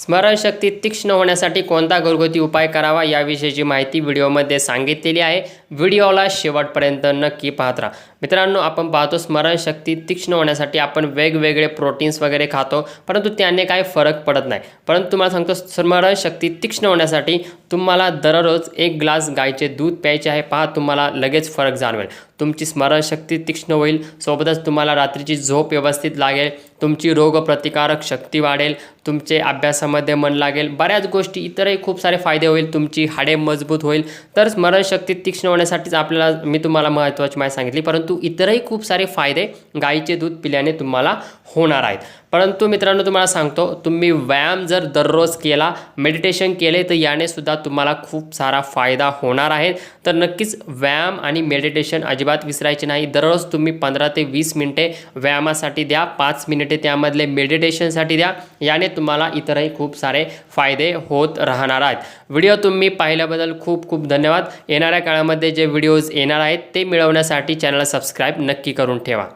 स्मरणशक्ती तीक्ष्ण होण्यासाठी कोणता घरगुती उपाय करावा याविषयीची माहिती व्हिडिओमध्ये सांगितलेली आहे. व्हिडिओला शेवटपर्यंत नक्की पाहत राहा. मित्रांनो आपण पाहतो स्मरणशक्ती तीक्ष्ण होण्यासाठी आपण वेगवेगळे प्रोटीन्स वगैरे खातो परंतु त्याने काही फरक पडत नाही. परंतु तुम्हाला सांगतो स्मरणशक्ती तीक्ष्ण होण्यासाठी तुम्हाला दररोज एक ग्लास गाईचे दूध प्यायचे आहे पहा तुम्हाला लगेच फरक जाणवेल. तुमची स्मरणशक्ती तीक्ष्ण होईल सोबतच तुम्हाला रात्रीची झोप व्यवस्थित लागेल तुमची रोगप्रतिकारक शक्ती वाढेल तुमचे अभ्यासामध्ये मन लागेल बऱ्याच गोष्टी इतरही खूप सारे फायदे होईल तुमची हाडे मजबूत होईल. तर स्मरणशक्ती तीक्ष्ण होण्यासाठीच आपल्याला मी तुम्हाला महत्त्वाची माहिती सांगितली परंतु इतरही खूप सारे फायदे गाईचे दूध पिल्याने तुम्हाला होणार आहेत. परंतु मित्रांनो तुम्हाला सांगतो तुम्ही व्यायाम जर दररोज केला मेडिटेशन केले तर याने सुद्धा तुम्हाला खूप सारा फायदा होणार आहे. तर नक्कीच व्यायाम आणि मेडिटेशन अजिबात विसरायचे नाही. दररोज तुम्ही पंधरा ते वीस मिनिटे व्यायामासाठी द्या पाच मिनिटे त्यामधले मेडिटेशनसाठी द्या. याने तुम्हाला इतरही खूप सारे फायदे होत राहणार आहेत. व्हिडिओ तुम्ही पाहिल्याबद्दल खूप खूप धन्यवाद. येणाऱ्या काळामध्ये जे व्हिडिओज येणार आहेत ते मिळवण्यासाठी चॅनलला सबस्क्राईब नक्की करून ठेवा.